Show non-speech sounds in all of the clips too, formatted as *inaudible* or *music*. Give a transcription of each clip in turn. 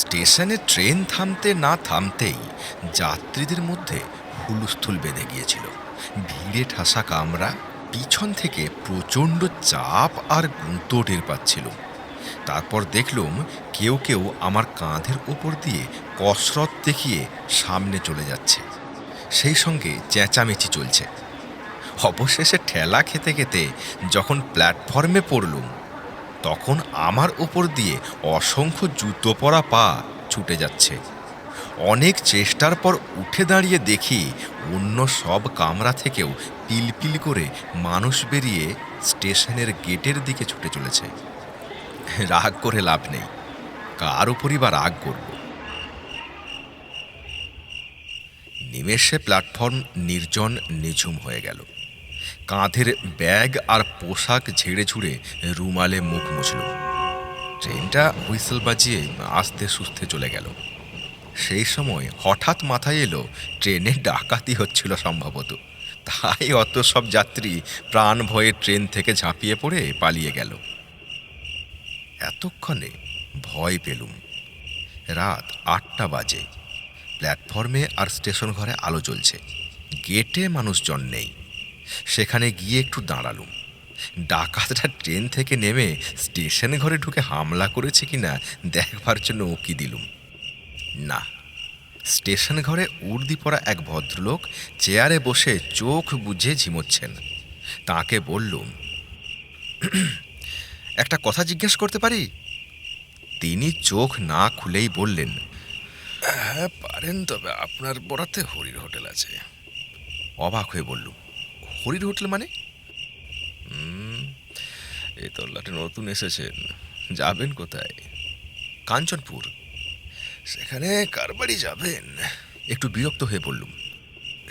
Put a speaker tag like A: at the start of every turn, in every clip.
A: স্টেশনে ট্রেন থামতে না থামতেই যাত্রীদের মধ্যে হুলস্থুল বেঁধে গিয়েছিল। ভিড়ে ঠাসা কামরা পিছন থেকে প্রচণ্ড চাপ আর গুঁতো টের পাচ্ছিল। তারপর দেখলুম কেউ কেউ আমার কাঁধের ওপর দিয়ে কসরত দেখিয়ে সামনে চলে যাচ্ছে। সেই সঙ্গে চেঁচামেচি চলছে। অবশেষে ঠেলা খেতে খেতে যখন প্ল্যাটফর্মে পড়লুম তখন আমার ওপর দিয়ে অসংখ্য জুতো পরা পা ছুটে যাচ্ছে। অনেক চেষ্টার পর উঠে দাঁড়িয়ে দেখি অন্য সব কামরা থেকেও পিলপিল করে মানুষ বেরিয়ে স্টেশনের গেটের দিকে ছুটে চলেছে। রাগ করে লাভ নেই। কার উপরই বা রাগ করব? নিমেষে প্ল্যাটফর্ম নির্জন, নিঝুম হয়ে গেল। কাঁধের ব্যাগ আর পোশাক ঝেড়ে ঝুড়ে রুমালে মুখ মুছল। ট্রেনটা হুইসেল বাজিয়ে আস্তে সুস্থে চলে গেল। সেই সময় হঠাৎ মাথায় এলো, ট্রেনে ডাকাতি হচ্ছিল সম্ভবত। তাই অত সব যাত্রী প্রাণ ভয়ে ট্রেন থেকে ঝাঁপিয়ে পড়ে পালিয়ে গেল। এতক্ষণে ভয় পেলুম। রাত আটটা বাজে। প্ল্যাটফর্মে আর স্টেশন ঘরে আলো জ্বলছে। গেটে মানুষজন নেই। সেখানে গিয়ে একটু দাঁড়ালুম। ডাকাতরা ট্রেন থেকে নেমে স্টেশন ঘরে ঢুকে হামলা করেছে কিনা দেখবার জন্য উঁকি দিলুম। না স্টেশন ঘরে উর্দি পরা এক ভদ্রলোক চেয়ারে বসে চোখ বুঝে ঝিমোচ্ছেন। তাকে বললুম একটা কথা জিজ্ঞেস করতে পারি? তিনি চোখ না খুলেই বললেন হ্যাঁ পারেন তবে আপনার বরাতে হরির হোটেল আছে। অবাক হয়ে বললুম হরির হোটেল মানে? এই তল্লাটে নতুন এসেছেন। যাবেন কোথায়? কাঞ্চনপুর। সেখানে কার বাড়ি যাবেন? একটু বিরক্ত হয়ে বললুম,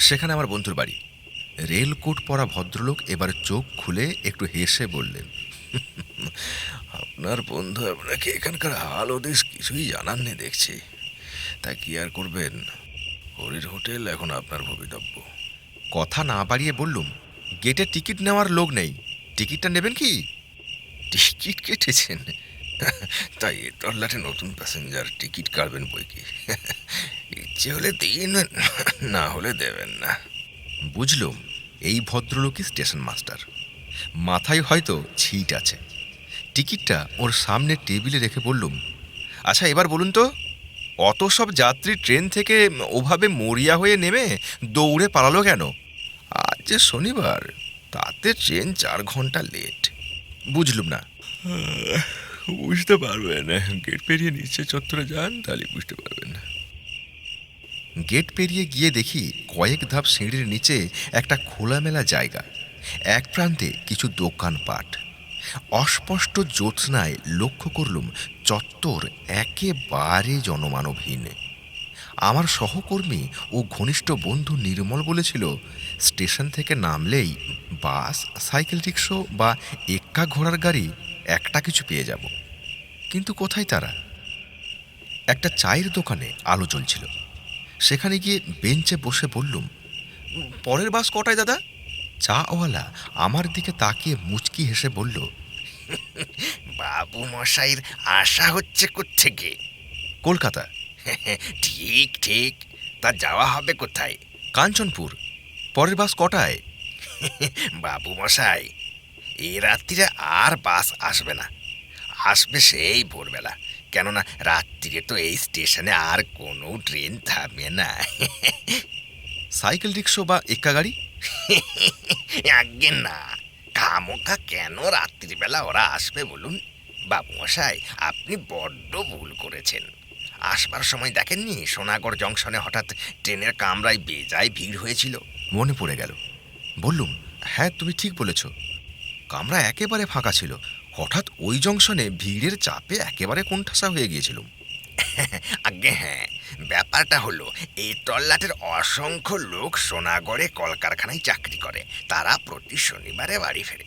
A: সেখানে আমার বন্ধুর বাড়ি। রেলকোট পরা ভদ্রলোক এবার চোখ খুলে একটু হেসে বললেন, আপনার বন্ধু আপনাকে এখানকার হাল ওদেশ কিছুই জানাননি দেখছি। তা কি আর করবেন? হরির হোটেল এখন আপনার ভবিতব্য। কথা না বাড়িয়ে বললুম গেটে টিকিট নেওয়ার লোক নেই। টিকিটটা নেবেন কি? টিকিট কেটেছেন। তাই তল্লাটে নতুন প্যাসেঞ্জার, টিকিট কাটবেন বই কি? ইচ্ছে হলে দিন, না হলে দেবেন না। বুঝলুম, এই ভদ্রলোকই স্টেশন মাস্টার। মাথায় হয়তো ছিট আছে। টিকিটটা ওর সামনে টেবিলে রেখে বললুম আচ্ছা এবার বলুন তো, অত সব যাত্রী ট্রেন থেকে ওভাবে মরিয়া হয়ে নেমে দৌড়ে পালালো কেন? যে শনিবার তাতে ট্রেন চার ঘণ্টা লেট বুঝলুম না। বুঝতে পারবেন। গেট পেরিয়ে নিচে চত্বরে যান তাহলে বুঝতে পারবেন। গেট পেরিয়ে গিয়ে দেখি কয়েক ধাপ সিঁড়ির নিচে একটা খোলামেলা জায়গা। এক প্রান্তে কিছু দোকানপাট। অস্পষ্ট জ্যোৎস্নায় লক্ষ্য করলুম চত্বর একেবারে জনমানবহীন। আমার সহকর্মী ও ঘনিষ্ঠ বন্ধু নির্মল বলেছিল, স্টেশন থেকে নামলেই বাস, সাইকেল রিক্সো বা এক্কা ঘোড়ার গাড়ি একটা কিছু পেয়ে যাব। কিন্তু কোথায় তারা? একটা চায়ের দোকানে আলো জ্বলছিল। সেখানে গিয়ে বেঞ্চে বসে বললুম, পরের বাস কটায় দাদা? চাওয়ালা আমার দিকে তাকিয়ে মুচকি হেসে বলল,
B: বাবু মশাইর আশা হচ্ছে থেকে
A: কলকাতা। *laughs*
B: ঠিক ঠিক। তা যাওয়া হবে কোথায়?
A: কাঞ্চনপুর। পরের বাস কটায়? *laughs*
B: বাবু মশাই এই রাত্রিরে আর বাস আসবে না। আসবে সেই ভোরবেলা। কেননা রাত্রিরে তো এই স্টেশনে আর কোনো ট্রেন থামে না। *laughs*
A: সাইকেল রিক্সো বা এক্কা গাড়ি?
B: আগে না। খামোকা কেন রাত্রিবেলা ওরা আসবে বলুন? বাবু মশাই আপনি বড্ড ভুল করেছেন। আসবার সময় দেখেননি? সোনাগড় জংশনে হঠাৎ ট্রেনের কামরায় বেজায় ভিড় হয়েছিল।
A: মনে পড়ে গেল। বললুম হ্যাঁ তুমি ঠিক বলেছ। কামরা একেবারে ফাঁকা ছিল। হঠাৎ ওই জংশনে ভিড়ের চাপে একেবারে কোণঠাসা হয়ে গিয়েছিলুম। *laughs*
B: আগে হ্যাঁ। ব্যাপারটা হলো এই তল্লাটের অসংখ্য লোক সোনাগড়ে কলকারখানায় চাকরি করে। তারা প্রতি শনিবারে বাড়ি ফেরে।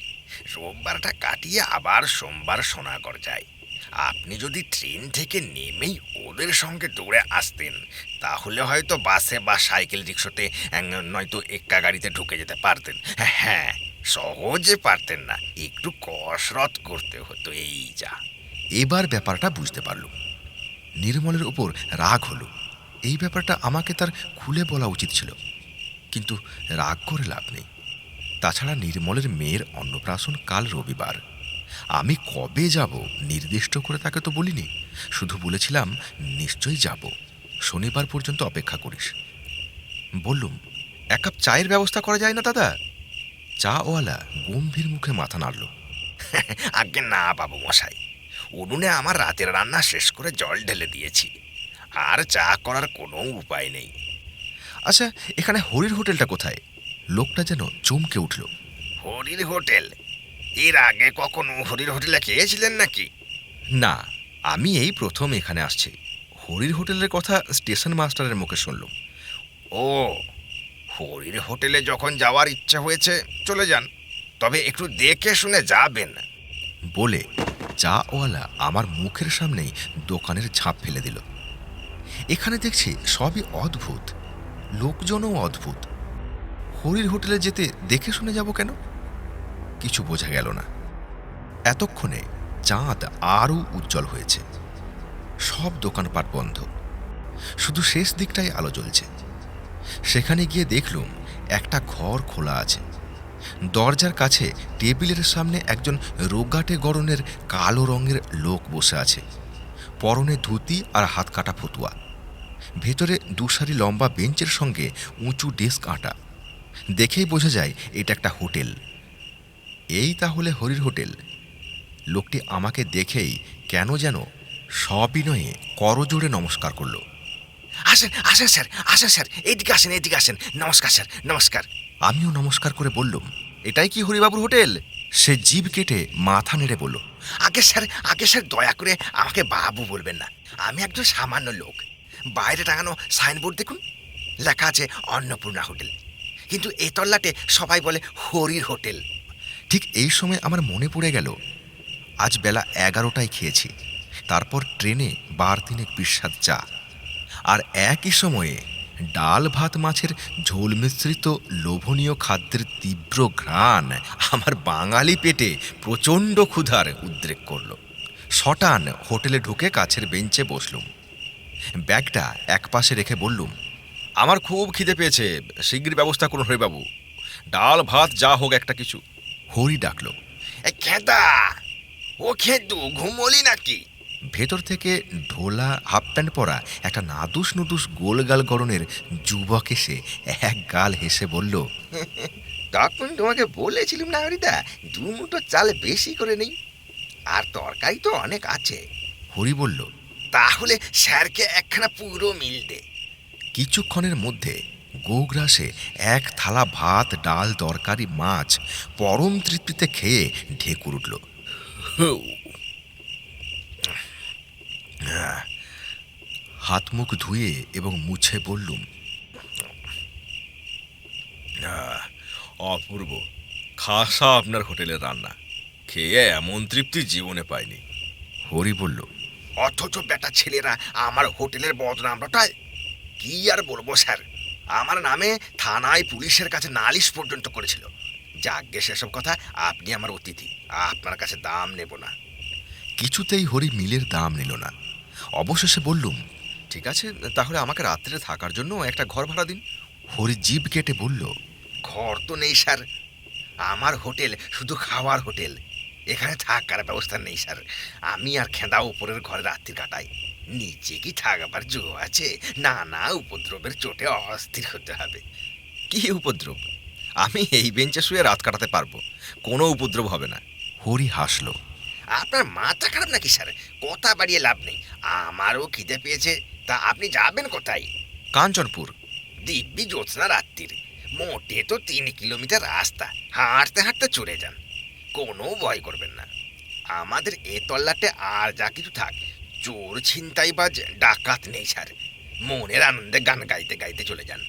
B: রোববারটা কাটিয়ে আবার সোমবার সোনাগড় যায়। আপনি যদি ট্রেন থেকে নেমেই ওদের সঙ্গে দৌড়ে আসতেন, তাহলে হয়তো বাসে বা সাইকেল রিক্সাতে নয়তো এক্কা গাড়িতে ঢুকে যেতে পারতেন। হ্যাঁ সহজে পারতেন না। একটু কসরত করতে হতো, এই যা।
A: এবার ব্যাপারটা বুঝতে পারলুম। নির্মলের উপর রাগ হলো। এই ব্যাপারটা আমাকে তার খুলে বলা উচিত ছিল। কিন্তু রাগ করে লাভ নেই। তাছাড়া নির্মলের মেয়ের অন্নপ্রাশন কাল রবিবার। আমি কবে যাব? নির্দিষ্ট করে তাকে তো বলিনি। শুধু বলেছিলাম, নিশ্চয়ই যাব। শনিবার পর্যন্ত অপেক্ষা করিস। বললুম, এক কাপ চায়ের ব্যবস্থা করা যায় না দাদা? চাওয়ালা গম্ভীর মুখে মাথা নাড়ল। *laughs*
B: আগে না, বাবু মশাই। উনুনে আমার রাতের রান্না শেষ করে জল ঢেলে দিয়েছি। আর চা করার কোনো উপায় নেই।
A: আচ্ছা এখানে হরির হোটেলটা কোথায়? লোকটা যেন চমকে উঠল।
B: হরির হোটেল? এর আগে কখনো হরির হোটেলে খেয়েছিলেন নাকি?
A: না আমি এই প্রথম এখানে আসছি। হরির হোটেলের কথা স্টেশন মাস্টারের মুখে শুনলাম।
B: ও হরির হোটেলে যখন যাওয়ার ইচ্ছা হয়েছে চলে যান। তবে একটু দেখে শুনে যাবেন।
A: বলে চাওয়ালা আমার মুখের সামনেই দোকানের ঝাঁপ ফেলে দিল। এখানে দেখছি সবই অদ্ভুত লোকজনও অদ্ভুত। হরির হোটেলে যেতে দেখে শুনে যাব কেন? কিছু বোঝা গেল না। এতক্ষণে চাঁদ আরও উজ্জ্বল হয়েছে। সব দোকানপাট বন্ধ। শুধু শেষ দিকটাই আলো জ্বলছে। সেখানে গিয়ে দেখলুম একটা ঘর খোলা আছে। দরজার কাছে টেবিলের সামনে একজন রোগাটে গরনের কালো রঙের লোক বসে আছে। পরনে ধুতি আর হাত কাটা ফতুয়া। ভেতরে দুসারি লম্বা বেঞ্চের সঙ্গে উঁচু ডেস্ক আঁটা। দেখেই বোঝা যায় এটা একটা হোটেল। এই তাহলে হরির হোটেল। লোকটি আমাকে দেখেই কেন যেন সবিনয়ে করজোড়ে নমস্কার করল।
B: আসেন আসেন স্যার আসেন স্যার এইদিকে আসেন এইদিকে আসেন। নমস্কার স্যার নমস্কার।
A: আমিও নমস্কার করে বললুম এটাই কি হরিবাবুর হোটেল? সে জিভ কেটে মাথা নেড়ে বলল
B: আগে স্যার আগে স্যার দয়া করে আমাকে বাবু বলবেন না। আমি একজন সামান্য লোক। বাইরে টাঙানো সাইনবোর্ড দেখুন লেখা আছে অন্নপূর্ণা হোটেল। কিন্তু এই তল্লাটে সবাই বলে হরির হোটেল।
A: ঠিক এই সময় আমার মনে পড়ে গেল, আজ বেলা এগারোটায় খেয়েছি, তারপর ট্রেনে বার তিনেক বিস্বাদ চা। আর একই সময়ে ডাল ভাত মাছের ঝোল মিশ্রিত লোভনীয় খাদ্যের তীব্র ঘ্রাণ আমার বাঙালি পেটে প্রচণ্ড ক্ষুধার উদ্রেক করল। শটান হোটেলে ঢুকে কাছের বেঞ্চে বসলুম। ব্যাগটা একপাশে রেখে বললুম, আমার খুব খিদে পেয়েছে শীঘ্র ব্যবস্থা করুন হরিবাবু। ডাল, ভাত, যা হোক একটা কিছু। হরি ডাকল
B: খেদা! ও খেদু, ঘুমলি নাকি?
A: ভেতর থেকে ঢোলা হাফ প্যান্ট পরা একটা নাদুস নুদুস গোলগাল গরনের যুবক এসে এক গাল হেসে বলল
B: তখন তোমাকে বলেছিলাম না হরিদা, দু মুঠো চাল বেশি করে নেই। আর তরকারি তো অনেক আছে।
A: হরি বলল,
B: তাহলে স্যারকে একখানা পুরো মিল দে।
A: কিছুক্ষণের মধ্যে গোগ্রাসে এক থালা ভাত, ডাল, তরকারি, মাছ, পরম তৃপ্তিতে খেয়ে ঢেকুর উঠল। হাত মুখ ধুয়ে এবং মুছে বললুম,
C: অপূর্ব, খাসা আপনার হোটেলের রান্না। খেয়ে এমন তৃপ্তি জীবনে পাইনি।
A: হরি বলল,
B: অথচ বেটা ছেলেরা আমার হোটেলের বদনাম রটায় কি আর বলব স্যার? আমার নামে থানায় পুলিশের কাছে নালিশ পর্যন্ত করেছিল। যাজ্ঞে সেসব কথা আপনি আমার অতিথি, আপনার কাছে দাম নেব না।
A: কিছুতেই হরি মিলের দাম নিল না। অবশেষে বললুম, ঠিক আছে, তাহলে আমাকে রাত্রে থাকার জন্য একটা ঘর ভাড়া দিন। হরি জিভ কেটে বলল,
B: ঘর তো নেই স্যার। আমার হোটেল শুধু খাওয়ার হোটেল। এখানে থাকার ব্যবস্থা নেই স্যার। আমি আর খেঁদা উপরের ঘরে রাত্রি কাটাই। নিচে কি থাকবার জো আছে? না না উপদ্রবের চোটে অস্থির হতে হবে।
A: কি উপদ্রব? আমি এই বেঞ্চে শুয়ে রাত কাটাতে পারব। কোনো উপদ্রব হবে না। হরি হাসলো।
B: আপনার মাথা খারাপ নাকি স্যার? কথা বাড়িয়ে লাভ নেই। আমারও খিদে পেয়েছে। তা আপনি যাবেন কোথায়?
A: কাঞ্চনপুর।
B: দিব্যি জ্যোৎস্না রাত্রির। মোটে তো তিন কিলোমিটার রাস্তা। হাঁটতে হাঁটতে চলে যান। কোনো ভয় করবেন না। আমাদের এ তল্লাটে আর যা কিছু থাক চোর ছিনতাইবাজ ডাকাত নেই স্যার। মনের আনন্দে গান গাইতে গাইতে চলে যান।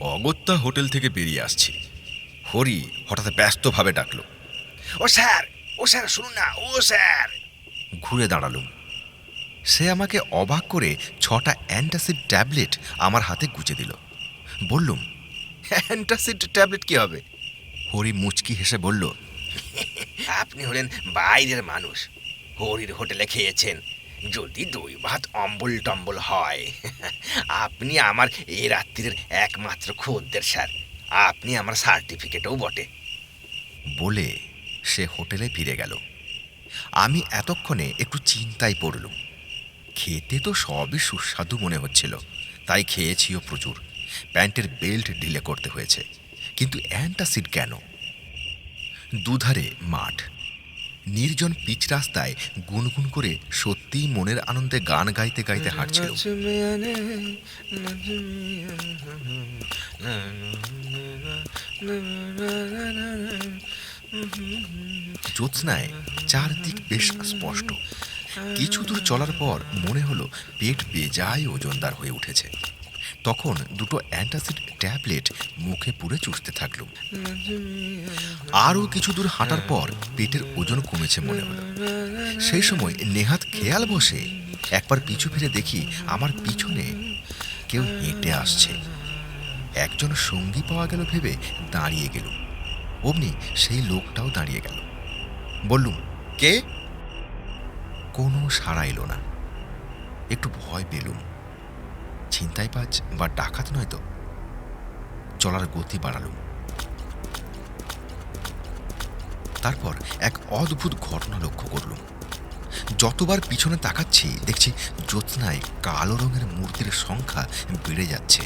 A: অগত্যা হোটেল থেকে বেরিয়ে আসছি। হরি হঠাৎ ব্যস্তভাবে ডাকলো।
B: ও স্যার ও স্যার শুনুন না ও স্যার।
A: ঘুরে দাঁড়ালুম। সে আমাকে অবাক করে ছটা অ্যান্টাসিড ট্যাবলেট আমার হাতে গুজে দিল। বললুম অ্যান্টাসিড ট্যাবলেট কি হবে? হরি মুচকি হেসে বলল
B: আপনি হলেন বাইরের মানুষ। হরির হোটেলে খেয়েছেন। যদি দই ভাত অম্বল টম্বল হয়। *laughs* আপনি আমার এই রাত্রির একমাত্র খদ্দের স্যার। আপনি আমার সার্টিফিকেটও বটে।
A: বলে সে হোটেলে ফিরে গেল। আমি এতক্ষণে একটু চিন্তায় পড়লুম। খেতে তো সবই সুস্বাদু মনে হচ্ছিল। তাই খেয়েছিও প্রচুর। প্যান্টের বেল্ট ঢিলে করতে হয়েছে। কিন্তু অ্যান্টাসিড কেন? দুধারে মাঠ। নির্জন পিচ রাস্তায় গুনগুন করে সত্যিই মনের আনন্দে গান গাইতে গাইতে হাঁটছিল। জ্যোৎস্নায় চারদিক বেশ স্পষ্ট। কিছু দূর চলার পর মনে হলো পেট বেজায় ওজনদার হয়ে উঠেছে। তখন দুটো অ্যান্টাসিড ট্যাবলেট মুখে পুরে চুষতে থাকল। আরও কিছু দূর হাঁটার পর পেটের ওজন কমেছে মনে হলো। সেই সময় নেহাত খেয়াল বসে। একবার পিছু ফিরে দেখি আমার পিছনে কেউ হেঁটে আসছে। একজন সঙ্গী পাওয়া গেল ভেবে দাঁড়িয়ে গেল। অমনি সেই লোকটাও দাঁড়িয়ে গেল। বললুম, কে? কোনো সাড়া এলো না। একটু ভয় পেলুম। ছিনতাই পাজ বা ডাকাত নয় তো। চলার গতি বাড়ালুম। তারপর এক অদ্ভুত ঘটনা লক্ষ্য করলুম। যতবার পিছনে তাকাচ্ছি, দেখছি জ্যোৎস্নায় কালো রঙের মূর্তির সংখ্যা বেড়ে যাচ্ছে।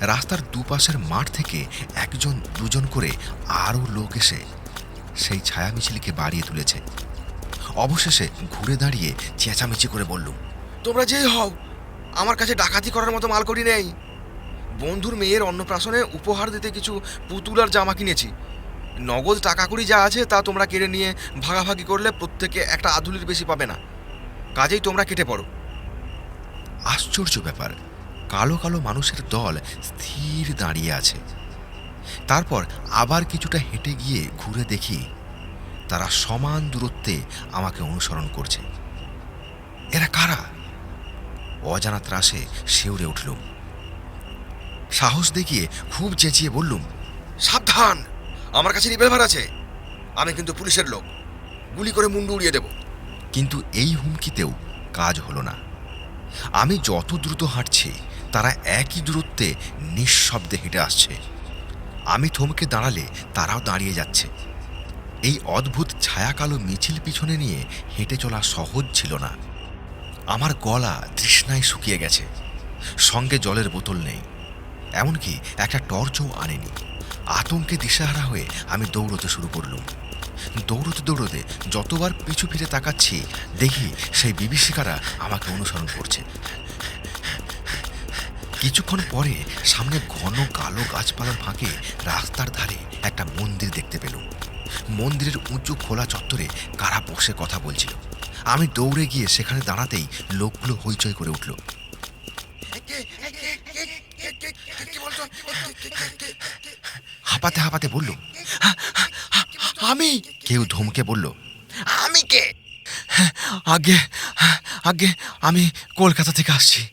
A: রাস্তার দুপাশের মাঠ থেকে একজন, দুজন করে আরও লোক এসে সেই ছায়া মিছিলকে বাড়িয়ে তুলেছে। অবশেষে ঘুরে দাঁড়িয়ে চেঁচামেচি করে বললুম,
D: তোমরা যেই হও আমার কাছে ডাকাতি করার মতো মালকড়ি নেই। বন্ধুর মেয়ের অন্নপ্রাশনে উপহার দিতে কিছু পুতুল আর জামা কিনেছি। নগদ টাকা কড়ি যা আছে তা তোমরা কেড়ে নিয়ে ভাগাভাগি করলে প্রত্যেকে একটা আধুলির বেশি পাবে না। কাজেই তোমরা কেটে পড়ো।
A: আশ্চর্য ব্যাপার, কালো কালো মানুষের দল স্থির দাঁড়িয়ে আছে। তারপর আবার কিছুটা হেঁটে গিয়ে ঘুরে দেখি, তারা সমান দূরত্বে আমাকে অনুসরণ করছে। এরা কারা? অজানা ত্রাসে শিউরে উঠলুম। সাহস দেখিয়ে খুব চেঁচিয়ে বললুম,
D: সাবধান! আমার কাছে রিভলভার আছে। আমি কিন্তু পুলিশের লোক। গুলি করে মুন্ডু উড়িয়ে দেবো।
A: কিন্তু এই হুমকিতেও কাজ হলো না। আমি যত দ্রুত হাঁটছি, তারা একই দূরত্বে নিঃশব্দে হেঁটে আসছে। আমি থমকে দাঁড়ালে তারাও দাঁড়িয়ে যাচ্ছে। এই অদ্ভুত ছায়াকালো মিছিল পিছনে নিয়ে হেঁটে চলা সহজ ছিল না। আমার গলা তৃষ্ণায় শুকিয়ে গেছে। সঙ্গে জলের বোতল নেই। এমনকি একটা টর্চও আনেনি। আতঙ্কে দিশাহারা হয়ে আমি দৌড়তে শুরু করলুম। দৌড়তে দৌড়তে যতবার পিছু ফিরে তাকাচ্ছি, দেখি সেই বিভীষিকারা আমাকে অনুসরণ করছে। কিছুক্ষণ পরে সামনে ঘন কালো গাছপালার ফাঁকে রাস্তার ধারে একটা মন্দির দেখতে পেলুম। মন্দিরের উঁচু খোলা চত্বরে কারা বসে কথা বলছিল? আমি দৌড়ে গিয়ে সেখানে দাঁড়াতেই লোকগুলো হইচই করে উঠল। হাঁপাতে হাঁপাতে বলল আমি? কেউ ধমকে বলল
B: আমি কে?
D: আগে আগে আমি কলকাতা থেকে আসছি।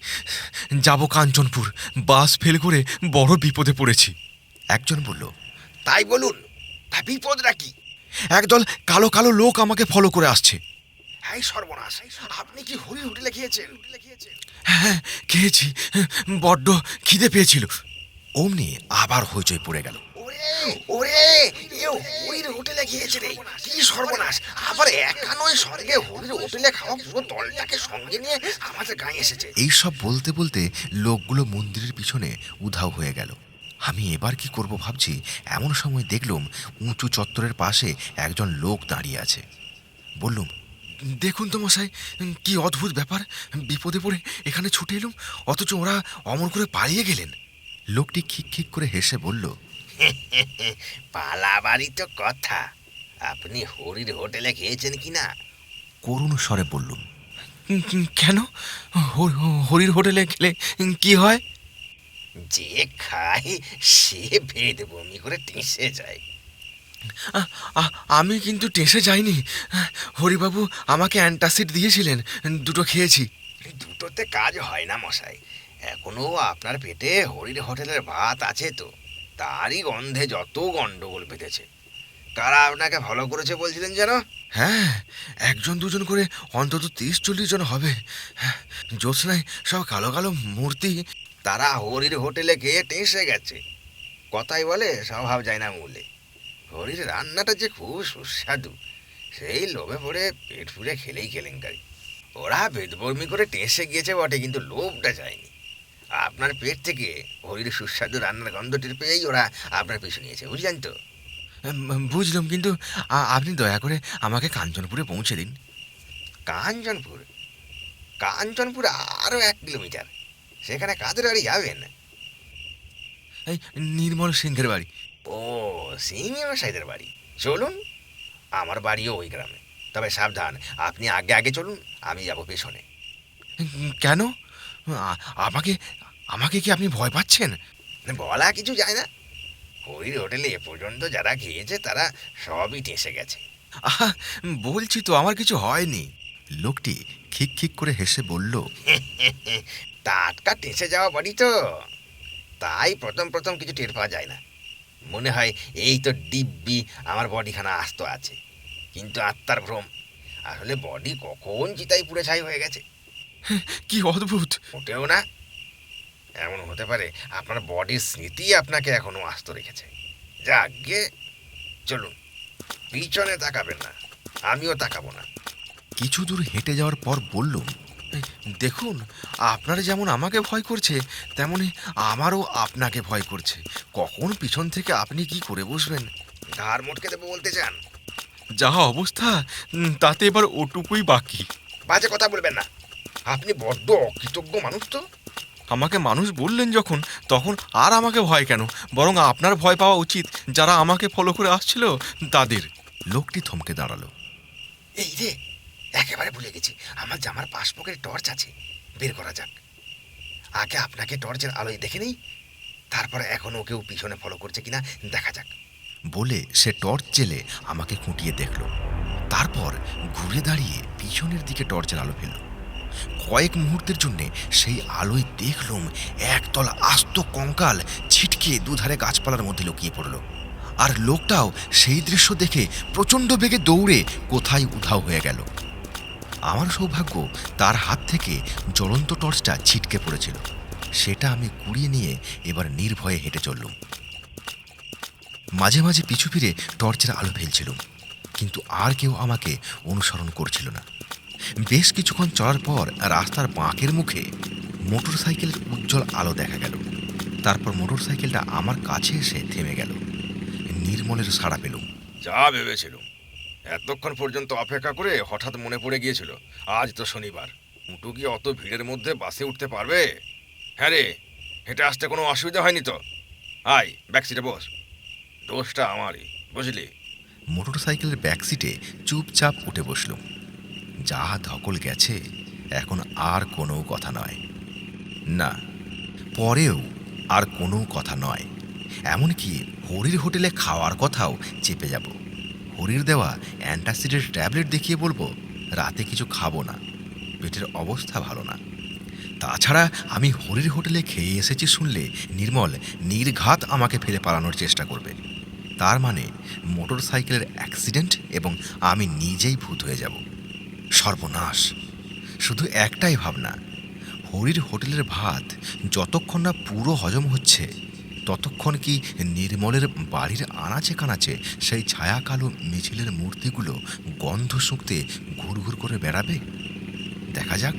D: যাব কাঞ্চনপুর। বাস ফেল করে বড় বিপদে পড়েছি।
A: একজন বলল
B: তাই বলুন বিপদটা কি?
D: একদল কালো কালো লোক আমাকে ফলো করে আসছে।
B: এই সর্বনাশ আপনি কি হরি হোটেলে খেয়েছেন
D: হ্যাঁ খেয়েছি। বড্ড খিদে পেয়েছিল।
A: অমনি আবার হইচই পড়ে গেল।
B: ওরে হরির হোটেলে খেয়েছে রে। কি সর্বনাশ। আবার একা নয় সঙ্গে হরির হোটেলে খাওয়া পুরো দলটাকে সঙ্গে নিয়ে আমাদের গায়ে এসেছে।
A: এইসব বলতে বলতে লোকগুলো মন্দিরের পিছনে উধাও হয়ে গেল। আমি এবার কি করব ভাবছি এমন সময় দেখলুম উঁচু চত্বরের পাশে একজন লোক দাঁড়িয়ে আছে। বললুম
D: দেখুন তো মশাই কি অদ্ভুত ব্যাপার। বিপদে পড়ে এখানে ছুটে এলুম অথচ ওরা অমর করে পালিয়ে গেলেন।
A: লোকটি খিক খিক করে হেসে বলল
B: পালাবারই তো কথা। আপনি হরির হোটেলে খেয়েছেন কি না?
A: করুণ স্বরে বললুম
D: কেন? হরির হোটেলে খেলে কি হয়?
B: যে খায় সে ভেদ বমি করে টেসে যায়।
D: আমি কিন্তু টেসে যাইনি। হরিবাবু আমাকে অ্যান্টাসিড দিয়েছিলেন দুটো খেয়েছি।
B: দুটোতে কাজ হয় না মশাই। এখনও আপনার পেটে হরির হোটেলের ভাত আছে তো। তারই গন্ধে যত গন্ডগোল বেঁধেছে। কারা আপনাকে ভালো করেছে বলছিলেন যেন?
D: হ্যাঁ একজন দুজন করে অন্তত তিরিশ চল্লিশ জন হবে। হ্যাঁ, জ্যোৎস্নায় সব কালো কালো মূর্তি।
B: তারা হরির হোটেলে খেয়ে টেসে গেছে। কথাই বলে স্বভাব যায় না মূলে। হরির রান্নাটা যে খুব সুস্বাদু সেই লোভে পড়ে পেট ফুলে খেলেই কেলেঙ্কারি। ওরা বেদবর্মী করে টেসে গিয়েছে বটে কিন্তু লোভটা যায়নি। আপনার পেট থেকে হরির সুস্বাদু রান্নার গন্ধ টের পেয়েই ওরা আপনার পিছু নিয়েছে বুঝলেন তো?
D: বুঝলাম কিন্তু আপনি দয়া করে আমাকে কাঞ্চনপুরে পৌঁছে দিন।
B: কাঞ্চনপুর? কাঞ্চনপুর আরও এক কিলোমিটার। সেখানে কাদের বাড়ি যাবেন?
D: এই নির্মল সিংহের বাড়ি।
B: ও সিমি মশাইদের বাড়ি। চলুন আমার বাড়িও ওই গ্রামে। তবে সাবধান আপনি আগে আগে চলুন আমি যাব পেছনে।
D: কেন? আমাকে আমাকে কি আপনি ভয় পাচ্ছেন?
B: বলা কিছু যায় না। হরির হোটেলে এ পর্যন্ত যারা খেয়েছে তারা সবই টেসে গেছে।
D: আহা বলছি তো আমার কিছু হয়নি।
A: লোকটি খিক খিক করে হেসে বলল
B: টাটকা টেসে যাওয়া বাড়ি তো। তাই প্রথম প্রথম কিছু টের পাওয়া যায় না। মনে হয় এই তো দিব্যি আমার বডিখানা আস্ত আছে। কিন্তু আত্মার ভ্রম আসলে বডি কখন চিতাই পুড়ে ছাই হয়ে গেছে?
D: কি অদ্ভুত!
B: মোটেও না। এমন হতে পারে আপনার বডির স্মৃতি আপনাকে এখনও আস্ত রেখেছে। যা যাকে চলুন পিছনে তাকাবেন না আমিও তাকাবো না।
A: কিছু দূর হেঁটে যাওয়ার পর বললুম
D: দেখুন আপনার যেমন আমাকে ভয় করছে তেমনি আমারও আপনাকে ভয় করছে। কখন পিছন থেকে আপনি কি করে বসবেন?
B: ধার মোটকে দেবো বলতে চান?
D: যা অবস্থা তাতে এবার ওটুকুই বাকি।
B: বাজে কথা বলবেন না। আপনি বড্ড অকৃতজ্ঞ মানুষ তো।
D: আমাকে মানুষ বললেন যখন তখন আর আমাকে ভয় কেন? বরং আপনার ভয় পাওয়া উচিত যারা আমাকে ফলো করে আসছিল তাদের।
A: লোকটি থমকে দাঁড়াল।
B: এই রে একেবারে ভুলে গেছি। আমার জামার পাশ টর্চ আছে। বের করা যাক। আগে আপনাকে টর্চের আলোয় দেখে নেই। তারপরে এখনও কেউ পিছনে ফলো করছে কিনা দেখা যাক।
A: বলে সে টর্চ জেলে আমাকে খুঁটিয়ে দেখল। তারপর ঘুরে দাঁড়িয়ে পিছনের দিকে টর্চের আলো ফেলল। কয়েক মুহূর্তের জন্যে সেই আলোয় দেখলুম একতল আস্ত কঙ্কাল ছিটকে দুধারে গাছপালার মধ্যে লুকিয়ে পড়ল। আর লোকটাও সেই দৃশ্য দেখে প্রচণ্ড বেগে দৌড়ে কোথায় উধাও হয়ে গেল। আমার সৌভাগ্য তার হাত থেকে জ্বলন্ত টর্চটা ছিটকে পড়েছিল। সেটা আমি কুড়িয়ে নিয়ে এবার নির্ভয়ে হেঁটে চললুম। মাঝে মাঝে পিছু ফিরে টর্চের আলো ফেলছিলুম, কিন্তু আর কেউ আমাকে অনুসরণ করছিল না। বেশ কিছুক্ষণ চলার পর রাস্তার বাঁকের মুখে মোটর সাইকেলের উজ্জ্বল আলো দেখা গেল। তারপর মোটর সাইকেলটা আমার কাছে এসে থেমে গেল। নির্মলের সাড়া পেলুম।
C: যা ভেবেছিলুম। এতক্ষণ পর্যন্ত অপেক্ষা করে হঠাৎ মনে পড়ে গিয়েছিল, আজ তো শনিবার। উটু কি অত ভিড়ের মধ্যে বাসে উঠতে পারবে? হ্যাঁ রে, হেঁটে আসতে কোনো অসুবিধা হয়নি তো? আয় ব্যাক সিটে বস। দোষটা আমারই, বুঝলি?
A: মোটর সাইকেলের ব্যাক সিটে চুপচাপ উঠে বসলুম। যা ধকল গেছে, এখন আর কোনো কথা নয়। না, পরেও আর কোনো কথা নয়। এমনকি হরির হোটেলে খাওয়ার কথাও চেপে যাব। হরির দেওয়া অ্যান্টাসিডের ট্যাবলেট দেখিয়ে বলব, রাতে কিছু খাব না। পেটের অবস্থা ভালো না। তাছাড়া আমি হরির হোটেলে খেয়ে এসেছি শুনলে নির্মল নির্ঘাত আমাকে ফেলে পালানোর চেষ্টা করবে। তার মানে মোটর সাইকেলের অ্যাক্সিডেন্ট এবং আমি নিজেই ভূত হয়ে যাব। সর্বনাশ। শুধু একটাই ভাবনা, হরির হোটেলের ভাত যতক্ষণ না পুরো হজম হচ্ছে ততক্ষণ কি নির্মলের বাড়ির আনাচে কানাচে সেই ছায়া কালো মিছিলের মূর্তিগুলো গন্ধ শুঁকতে ঘুরঘুর করে বেড়াবে? দেখা যাক।